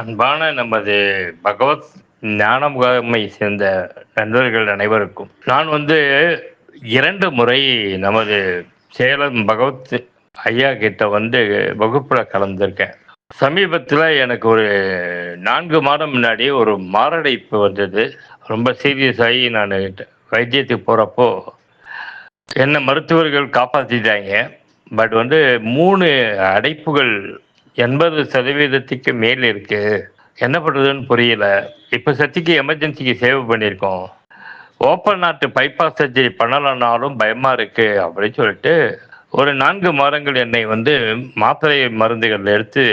அன்பான நமது பகவத் ஞான முகாமை சேர்ந்த நண்பர்கள் அனைவருக்கும். நான் வந்து இரண்டு முறை நமது சேலம் பகவத் ஐயா கிட்ட வந்து வகுப்புல கலந்துருக்கேன். சமீபத்தில் எனக்கு ஒரு நான்கு மாதம் முன்னாடி ஒரு மாரடைப்பு வந்தது. ரொம்ப சீரியஸ் ஆகி நான் வைத்தியத்துக்கு போகிறப்போ என்னை மருத்துவர்கள் காப்பாற்றிட்டாங்க பட் வந்து மூணு அடைப்புகள் எண்பது சதவீதத்துக்கு மேல் இருக்கு. என்ன பண்ணுறதுன்னு புரியல. இப்போ சத்திக்கு எமர்ஜென்சிக்கு சேவ் பண்ணியிருக்கோம். ஓப்பன் நாட்டு பைபாஸ் சர்ஜரி பண்ணலைன்னாலும் பயமாக இருக்குது அப்படின்னு சொல்லிட்டு ஒரு நான்கு மாதங்கள் என்னை வந்து மாத்திரை மருந்துகள் எடுத்து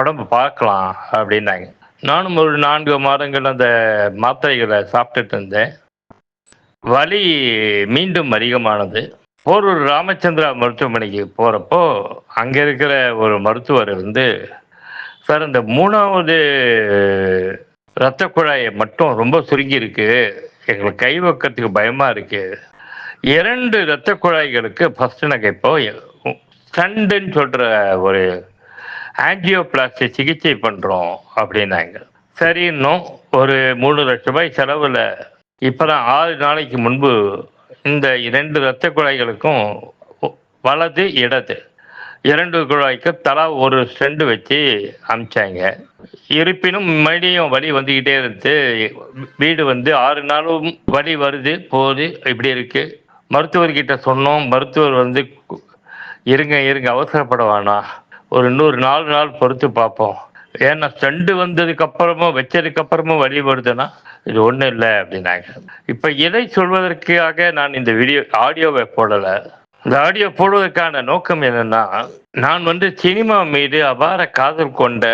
உடம்பு பார்க்கலாம் அப்படின்னாங்க. நானும் ஒரு நான்கு மாதங்கள் அந்த மாத்திரைகளை சாப்பிட்டுட்டு இருந்தேன். வலி மீண்டும் அதிகமானது. போரூர் ராமச்சந்திரா மருத்துவமனைக்கு போகிறப்போ அங்கே இருக்கிற ஒரு மருத்துவர் வந்து சார் இந்த மூணாவது இரத்த குழாயை மட்டும் ரொம்ப சுருங்கி இருக்கு. எங்களுக்கு கை வைக்கிறதுக்கு பயமாக இருக்கு. இரண்டு இரத்த குழாய்களுக்கு ஃபஸ்ட்டு நாங்கள் இப்போ ஸ்டண்டுன்னு சொல்கிற ஒரு ஆன்ஜியோபிளாஸ்டி சிகிச்சை பண்ணுறோம் அப்படின்னாங்க. சரி இன்னும் ஒரு மூணு லட்ச ரூபாய் செலவில் இப்போ தான் ஆறு நாளைக்கு முன்பு இந்த இரண்டு இரத்த குழாய்களுக்கும் வலது இடது. இரண்டு குழாய்க்கு தலா ஒரு ஸ்டெண்டு வச்சு அமிச்சாங்க. இருப்பினும் மறுபடியும் வலி வந்துக்கிட்டே இருந்து வீடு வந்து ஆறு நாளும் வலி வருது போகுது இப்படி இருக்கு. மருத்துவர்கிட்ட சொன்னோம் மருத்துவர் வந்து இருங்க இருங்க அவசரப்பட வேணாம். ஒரு நூறு நாலு நாள் பொறுத்து பார்ப்போம். ஏன்னா ஸ்டண்டு வந்ததுக்கு அப்புறமும் வச்சதுக்கு அப்புறமும் வழி வருதுன்னா இது ஒன்றும் இல்லை அப்படின்னாங்க. இப்போ இதை சொல்வதற்காக நான் இந்த வீடியோ ஆடியோவை போடலை? இந்த ஆடியோ போடுவதற்கான நோக்கம் என்னன்னா நான் வந்து சினிமா மீது அபார காதல் கொண்ட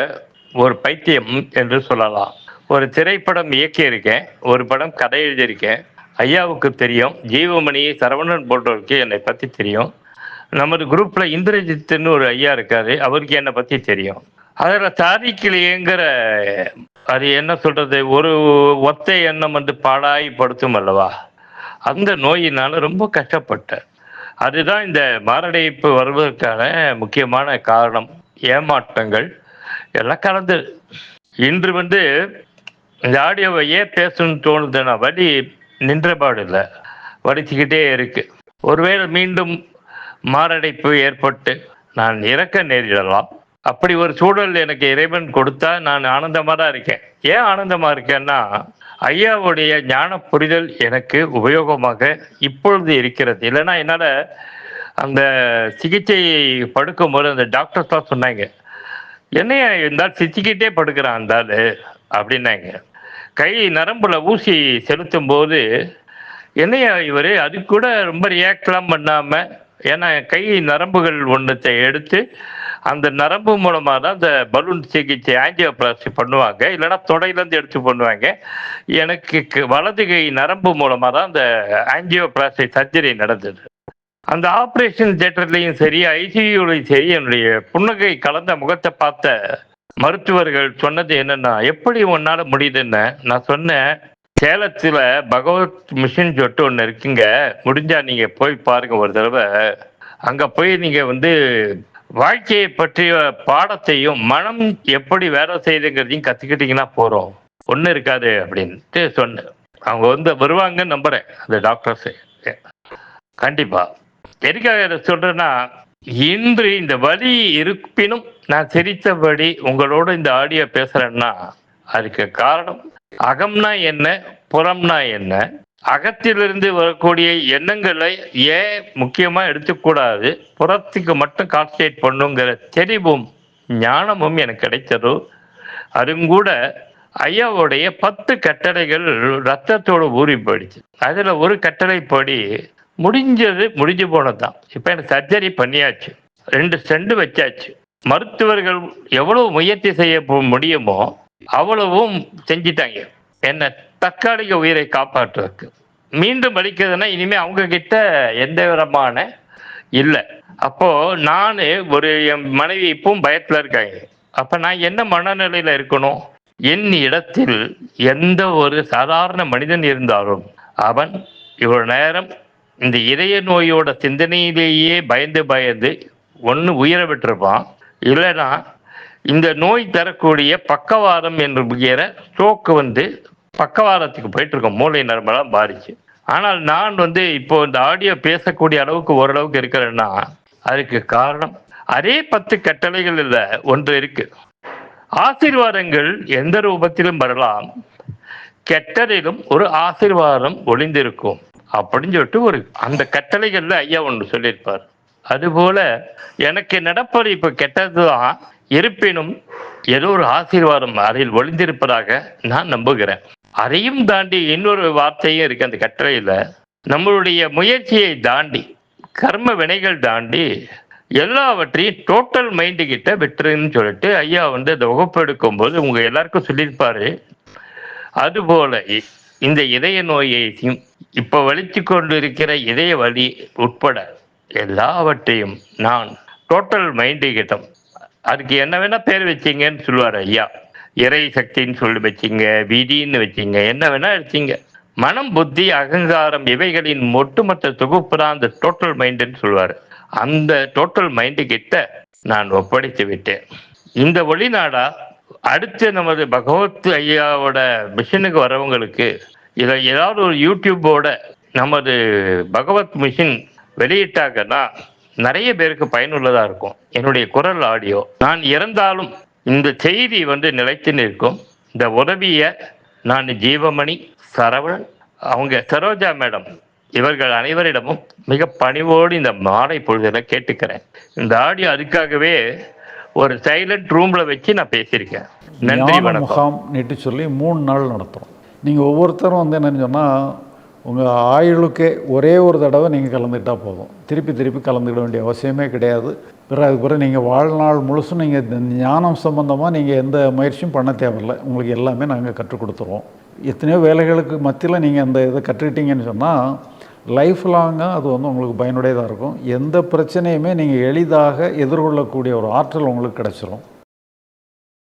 ஒரு பைத்தியம் என்று சொல்லலாம். ஒரு திரைப்படம் இயக்கியிருக்கேன் ஒரு படம் கதை எழுதியிருக்கேன். ஐயாவுக்கு தெரியும் ஜீவமணி சரவணன் போன்றவருக்கு என்னை பற்றி தெரியும். நமது குரூப்பில் இந்திரஜித்துன்னு ஒரு ஐயா இருக்காரு அவருக்கு என்னை பற்றி தெரியும். அதில் சாதிக்கலையேங்கிற அது என்ன சொல்றது ஒரு ஒத்தை எண்ணம் வந்து பாடாய் படுத்தும் அல்லவா? அந்த நோயினால ரொம்ப கஷ்டப்பட்டேன். அதுதான் இந்த மாரடைப்பு வருவதற்கான முக்கியமான காரணம். ஏமாற்றங்கள் எல்லாம் கலந்து. இன்று வந்து இந்த ஆடியோவை ஏன் பேசணும்னு தோணுதுன்னா வலி நின்றபாடு இல்லை வலிச்சுக்கிட்டே இருக்கு. ஒருவேளை மீண்டும் மாரடைப்பு ஏற்பட்டு நான் இறக்க நேரிடலாம். அப்படி ஒரு சூழல் எனக்கு இறைவன் கொடுத்தா நான் ஆனந்தமாக தான் இருக்கேன். ஏன் ஆனந்தமாக இருக்கேன்னா ஐயாவுடைய ஞான புரிதல் எனக்கு உபயோகமாக இப்பொழுது இருக்கிறது. இல்லைன்னா என்னால் அந்த சிகிச்சை படுக்கும்போது அந்த டாக்டர்ஸ்லாம் சொன்னாங்க. என்னையா இருந்தால் சிரிச்சுக்கிட்டே படுக்கிறான் அந்த அப்படின்னாங்க. கை நரம்புல ஊசி செலுத்தும் போது என்னையா இவர்? அது கூட ரொம்ப ரியாக்ட்லாம் பண்ணாமல் ஏன்னா கை நரம்புகள் ஒன்றத்தை எடுத்து அந்த நரம்பு மூலமாக தான் அந்த பலூன் சிகிச்சை ஆஞ்சியோபிளாஸ்டி பண்ணுவாங்க. இல்லைன்னா தொடையிலேருந்து எடுத்து பண்ணுவாங்க. எனக்கு க- வலது கை நரம்பு மூலமாக தான் அந்த ஆஞ்சியோபிளாஸ்டி சர்ஜரி நடந்தது. அந்த ஆப்ரேஷன் தியேட்டர்லையும் சரி ஐசியூலையும் சரி என்னுடைய புன்னகை கலந்த முகத்தை பார்த்த மருத்துவர்கள் சொன்னது என்னன்னா எப்படி உன்னால் முடியுதுன்னு நான் சொன்னேன். சேலத்தில் பகவத் மிஷின் சொல்லிட்டு ஒன்று இருக்குங்க. முடிஞ்சா நீங்க போய் பாருங்க ஒரு தடவை. அங்க போய் நீங்க வந்து வாழ்க்கையை பற்றிய பாடத்தையும் மனம் எப்படி வேலை செய்யுதுங்கிறதையும் கத்துக்கிட்டீங்கன்னா போறோம். ஒன்றும் இருக்காது அப்படின்ட்டு சொன்னேன். அவங்க வந்து வருவாங்கன்னு நம்புறேன். அந்த டாக்டர்ஸ். கண்டிப்பா. எதுக்காக இதை சொல்றேன்னா இன்று இந்த வலி இருப்பினும் நான் சிரித்தபடி உங்களோட இந்த ஆடியோ பேசுறேன்னா அதுக்கு காரணம் அகம்னா என்ன? புறம்னா என்ன? அகத்திலிருந்து வரக்கூடிய எண்ணங்களை ஏன் முக்கியமாக எடுத்துக்கூடாது? புறத்துக்கு மட்டும் கான்சன்ட்ரேட் பண்ணுங்கிற தெளிவும் ஞானமும் எனக்கு கிடைத்ததோ. அதுங்கூட ஐயாவுடைய பத்து கட்டளைகள் ரத்தத்தோட ஊறி போயிடுச்சு. அதில் ஒரு கட்டளைப்படி முடிஞ்சது முடிஞ்சு போனதுதான். இப்போ எனக்கு சர்ஜரி பண்ணியாச்சு. ரெண்டு செண்டு வச்சாச்சு. மருத்துவர்கள் எவ்வளவு முயற்சி செய்ய முடியுமோ அவ்வளவும் செஞ்சிட்டாங்க. என்னை தற்காலிக உயிரை காப்பாற்றுறதுக்கு மீண்டும் வலிக்கிறதுனா இனிமே அவங்க கிட்ட எந்த விதமான இல்லை. அப்போ நான் ஒரு என் மனைவி இப்பவும் பயத்துல இருக்காங்க. அப்ப நான் என்ன மனநிலையில இருக்கணும்? என் இடத்தில் எந்த ஒரு சாதாரண மனிதன் இருந்தாலும் அவன் இவ்வளவு நேரம் இந்த இதய நோயோட சிந்தனையிலேயே பயந்து பயந்து ஒன்று உயிரை விட்டுருப்பான். இல்லைன்னா இந்த நோய் தரக்கூடிய பக்கவாதம் என்கிற ஸ்ட்ரோக்கு வந்து பக்கவாதத்துக்கு போயிட்டு இருக்கோம் மூளை நரம்பெல்லாம் பாதிச்சு ஆனால் நான் வந்து இப்போ இந்த ஆடியோ பேசக்கூடிய அளவுக்கு ஓரளவுக்கு இருக்கிறேன்னா அதுக்கு காரணம் அதே பத்து கட்டளைகள் இல்ல ஒன்று இருக்கு. ஆசீர்வாதங்கள் எந்த ரூபத்திலும் வரலாம். கெட்டதிலும் ஒரு ஆசீர்வாதம் ஒளிந்திருக்கும். அப்படின்னு சொல்லிட்டு ஒரு அந்த கட்டளைகள்ல ஐயா ஒன்று சொல்லியிருப்பார். அதுபோல எனக்கு நடப்பது இப்ப கெட்டதுதான். இருப்பினும் ஏதோ ஒரு ஆசீர்வாதம் அதில் ஒளிந்திருப்பதாக நான் நம்புகிறேன். அதையும் தாண்டி இன்னொரு வார்த்தையும் இருக்கு அந்த கட்டுரையில் நம்மளுடைய முயற்சியை தாண்டி கர்ம வினைகள் தாண்டி எல்லாவற்றையும் டோட்டல் மைண்டு கிட்ட விட்டுருன்னு சொல்லிட்டு ஐயா வந்து அந்த வகுப்பு எடுக்கும்போது உங்க எல்லாருக்கும் சொல்லியிருப்பாரு. அதுபோல இந்த இதய நோயையும் இப்ப வலித்து கொண்டு இருக்கிற இதய வலி உட்பட எல்லாவற்றையும் நான் டோட்டல் மைண்டு கிட்டம் அதுக்கு என்ன வேணா பேர் வச்சீங்கன்னு சொல்லுவார் ஐயா. இறை சக்தின்னு சொல்லி வச்சீங்க விதின்னு வச்சீங்க என்ன வேணா எடுத்தீங்க மனம் புத்தி அகங்காரம் இவைகளின் ஒட்டுமொத்த தொகுப்பு தான் அந்த டோட்டல் மைண்டுன்னு சொல்லுவார். அந்த டோட்டல் மைண்டு கிட்ட நான் ஒப்படைத்து விட்டேன். இந்த ஒளிநாடா அடுத்து நமது பகவத் ஐயாவோட மிஷினுக்கு வரவங்களுக்கு இதை ஏதாவது ஒரு யூடியூப்போட நமது பகவத் மிஷின் வெளியிட்டாங்கன்னா நிறைய பேருக்கு பயனுள்ளதா இருக்கும். என்னுடைய குரல் ஆடியோ நான் இறந்தாலும் இந்த செய்தி வந்து நிலைத்து நிற்கும். இந்த உதவியை நான் ஜீவமணி சரவணன் அவங்க சரோஜா மேடம் இவர்கள் அனைவரிடமும் மிக பணிவோடு இந்த மாலை பொழுதில் கேட்டுக்கிறேன். இந்த ஆடியோ அதுக்காகவே ஒரு சைலண்ட் ரூம்ல வச்சு நான் பேசியிருக்கேன். நன்றி முகாம் நீட்டு சொல்லி மூணு நாள் நடத்துகிறோம் நீங்கள் ஒவ்வொருத்தரும் வந்து என்னன்னு சொன்னால் உங்கள் ஆயுளுக்கே ஒரே ஒரு தடவை நீங்கள் கலந்துக்கிட்டால் போதும். திருப்பி திருப்பி கலந்துக்கிட வேண்டிய அவசியமே கிடையாது. பிறகு அதுக்கு பிறகு நீங்கள் வாழ்நாள் முழுசும் நீங்கள் ஞானம் சம்பந்தமாக நீங்கள் எந்த முயற்சியும் பண்ண தேவையில்லை. உங்களுக்கு எல்லாமே நாங்கள் கற்றுக் கொடுத்துருவோம். எத்தனையோ வேலைகளுக்கு மத்தியில் நீங்கள் அந்த இதை கற்றுக்கிட்டீங்கன்னு சொன்னால் லைஃப் லாங்காக அது வந்து உங்களுக்கு பயனுடையதாக இருக்கும். எந்த பிரச்சனையுமே நீங்கள் எளிதாக எதிர்கொள்ளக்கூடிய ஒரு ஆற்றல் உங்களுக்கு கிடச்சிரும்.